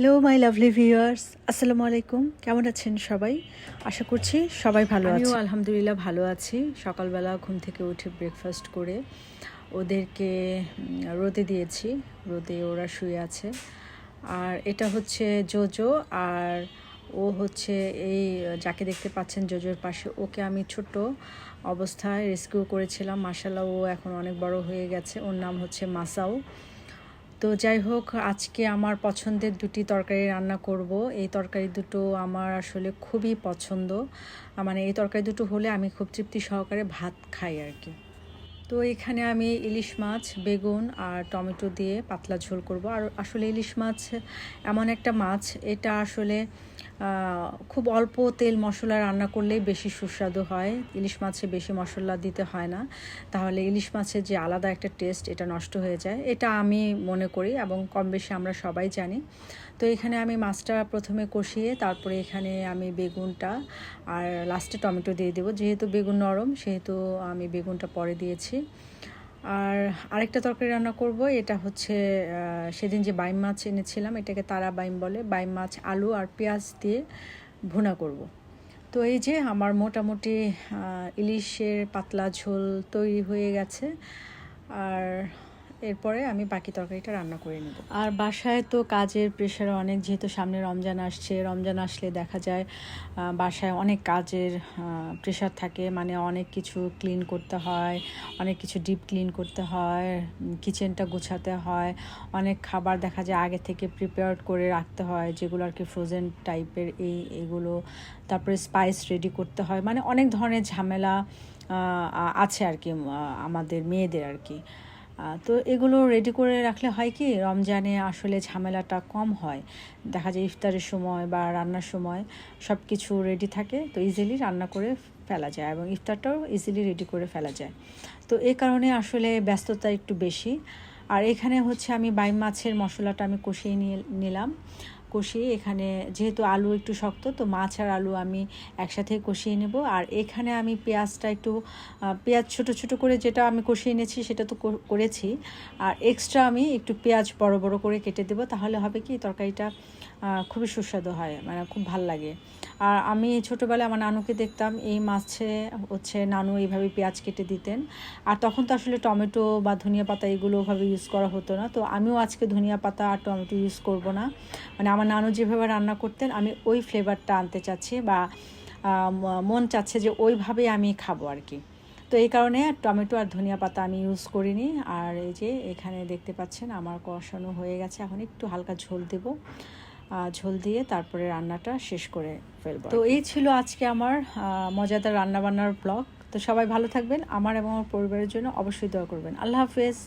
Hello my lovely viewers আসসালামু আলাইকুম কেমন আছেন সবাই? আশা করছি সবাই ভালো আমিও আলহামদুলিল্লাহ ভালো আছি। সকালবেলা ঘুম থেকে উঠে ব্রেকফাস্ট করে ওদেরকে রোদে দিয়েছি। রোদে ওরা শুয়ে আছে। আর এটা হচ্ছে জোজো আর ও হচ্ছে এই যাকে দেখতে পাচ্ছেন জোজোর পাশে ওকে আমি ছোট অবস্থায় রেস্কিউ করেছিলাম। মাসাল্লাহ ও এখন অনেক বড় হয়ে গেছে। ওর নাম হচ্ছে মাসাও তো যাই হোক, আজকে আমার পছন্দের দুটি তরকারি রান্না করব। এই তরকারি দুটো আমার আসলে খুবই পছন্দ। মানে এই তরকারি দুটো হলে আমি খুব তৃপ্তি সহকারে ভাত খাই আর কি। তো এখানে আমি ইলিশ মাছ, বেগুন আর টমেটো দিয়ে পাতলা ঝোল করব। আর আসলে ইলিশ মাছ এমন একটা মাছ, এটা আসলে খুব অল্প তেল মশলা রান্না করলেই বেশি সুস্বাদু হয়। ইলিশ মাছে বেশি মশলা দিতে হয় না। তাহলে ইলিশ মাছের যে আলাদা একটা টেস্ট, এটা নষ্ট হয়ে যায়। এটা আমি মনে করি এবং কম বেশি আমরা সবাই জানি। তো এখানে আমি মাছটা প্রথমে কষিয়ে, তারপরে এখানে আমি বেগুনটা আর লাস্টে টমেটো দিয়ে দেবো। যেহেতু বেগুন নরম, সেহেতু আমি বেগুনটা পরে দিয়েছি। আর আরেকটা তরকারি রান্না করব, এটা হচ্ছে সেদিন যে বাইম মাছ এনেছিলাম, এটাকে তারা বাইম বলে, বাইম মাছ, আলু আর পেঁয়াজ দিয়ে ভুনা করব। তো এই যে আমার মোটামুটি ইলিশের পাতলা ঝোল তৈরি হয়ে গেছে আর এরপরে আমি বাকি তরকারিটা রান্না করে নেব। আর বাসায় তো কাজের প্রেশার অনেক, যেহেতু সামনে রমজান আসছে, রমজান আসলে দেখা যায় বাসায় অনেক কাজের প্রেশার থাকে মানে অনেক কিছু ক্লিন করতে হয়, অনেক কিছু ডিপ ক্লিন করতে হয় কিচেনটা গোছাতে হয়, অনেক খাবার দেখা যায় আগে থেকে প্রিপেয়ার করে রাখতে হয়, যেগুলো আর কি ফ্রোজেন টাইপের এই, এগুলো, তারপরে স্পাইস রেডি করতে হয় মানে অনেক ধরনের ঝামেলা আছে আর কি আমাদের মেয়েদের আর কি তো এগুলো রেডি করে রাখলে হয় কি, রমজানে আসলে ঝামেলাটা কম হয়। দেখা যায় ইফতারের সময় বা রান্নার সময় সব কিছু রেডি থাকে, তো ইজিলি রান্না করে ফেলা যায় এবং ইফতারটাও ইজিলি রেডি করে ফেলা যায়। তো এ কারণে আসলে ব্যস্ততা একটু বেশি। আর এখানে হচ্ছে আমি বাই মাছের মশলাটা আমি কষিয়ে নিয়ে নিলাম। কষিয়ে এখানে যেহেতু আলু একটু শক্ত, তো মাছ আর আলু আমি একসাথে কষিয়ে নেব। আর এখানে আমি পেঁয়াজটা একটু পেঁয়াজ ছোট ছোট করে যেটা আমি কষিয়ে নিয়েছি সেটা তো করেছি। আর এক্সট্রা আমি একটু পেঁয়াজ বড় বড় করে কেটে দেবো, তাহলে হবে কি তরকারিটা খুবই সুস্বাদু হয় মানে খুব ভালো লাগে। আর আমি ছোটোবেলায় আমার নানুকে দেখতাম, এই মাছে হচ্ছে নানু এইভাবে পেঁয়াজ কেটে দিতেন। আর তখন তো আসলে টমেটো বা ধনিয়া পাতা এগুলো ওভাবে ইউজ করা হতো না, তো আমিও আজকে ধনিয়া পাতা আর টমেটো ইউজ করব না। মানে আমার নানু যেভাবে রান্না করতেন আমি ওই ফ্লেভারটা আনতে চাচ্ছি বা মন চাচ্ছে যে ওইভাবেই আমি খাব আর কি। তো এই কারণে টমেটো আর ধনিয়া পাতা আমি ইউজ করিনি। আর এই যে এখানে দেখতে পাচ্ছেন আমার কষানো হয়ে গেছে। এখন একটু হালকা ঝোল দেব। ঝোল দিয়ে তারপরে রান্নাটা শেষ করে ফেলব তো এই ছিল আজকে আমার মজাদার রান্নাবান্নার ব্লগ। তো সবাই ভালো থাকবেন। আমার এবং আমার পরিবারের জন্য অবশ্যই দোয়া করবেন। আল্লাহ হাফেজ।